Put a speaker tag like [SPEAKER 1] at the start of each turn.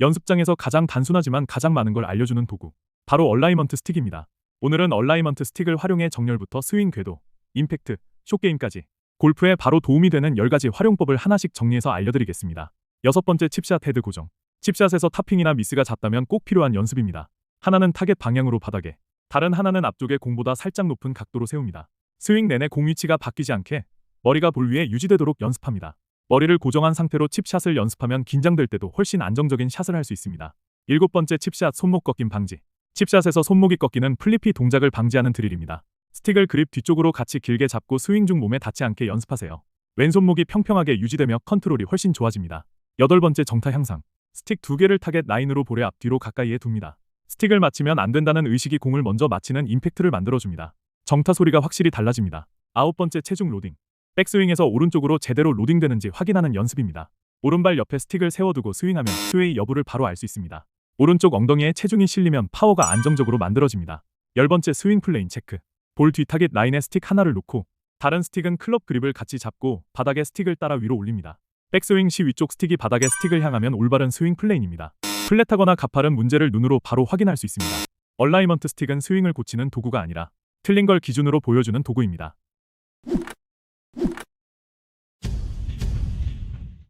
[SPEAKER 1] 연습장에서 가장 단순하지만 가장 많은 걸 알려주는 도구. 바로 얼라이먼트 스틱입니다. 오늘은 얼라이먼트 스틱을 활용해 정렬부터 스윙 궤도, 임팩트, 숏게임까지 골프에 바로 도움이 되는 10가지 활용법을 하나씩 정리해서 알려드리겠습니다. 여섯 번째 칩샷 헤드 고정. 칩샷에서 타핑이나 미스가 잦다면 꼭 필요한 연습입니다. 하나는 타겟 방향으로 바닥에, 다른 하나는 앞쪽에 공보다 살짝 높은 각도로 세웁니다. 스윙 내내 공 위치가 바뀌지 않게 머리가 볼 위에 유지되도록 연습합니다. 머리를 고정한 상태로 칩샷을 연습하면 긴장될 때도 훨씬 안정적인 샷을 할 수 있습니다. 일곱 번째 칩샷 손목 꺾임 방지. 칩샷에서 손목이 꺾이는 플리피 동작을 방지하는 드릴입니다. 스틱을 그립 뒤쪽으로 같이 길게 잡고 스윙 중 몸에 닿지 않게 연습하세요. 왼손목이 평평하게 유지되며 컨트롤이 훨씬 좋아집니다. 여덟 번째 정타 향상. 스틱 두 개를 타겟 라인으로 볼의 앞뒤로 가까이에 둡니다. 스틱을 맞히면 안 된다는 의식이 공을 먼저 맞히는 임팩트를 만들어줍니다. 정타 소리가 확실히 달라집니다. 아홉 번째 체중 로딩. 백스윙에서 오른쪽으로 제대로 로딩되는지 확인하는 연습입니다. 오른발 옆에 스틱을 세워두고 스윙하면 스웨이 여부를 바로 알 수 있습니다. 오른쪽 엉덩이에 체중이 실리면 파워가 안정적으로 만들어집니다. 열 번째 스윙 플레인 체크. 볼 뒤 타겟 라인에 스틱 하나를 놓고 다른 스틱은 클럽 그립을 같이 잡고 바닥에 스틱을 따라 위로 올립니다. 백스윙 시 위쪽 스틱이 바닥에 스틱을 향하면 올바른 스윙 플레인입니다. 플랫하거나 가파른 문제를 눈으로 바로 확인할 수 있습니다. 얼라이먼트 스틱은 스윙을 고치는 도구가 아니라 틀린 걸 기준으로 보여주는 도구입니다.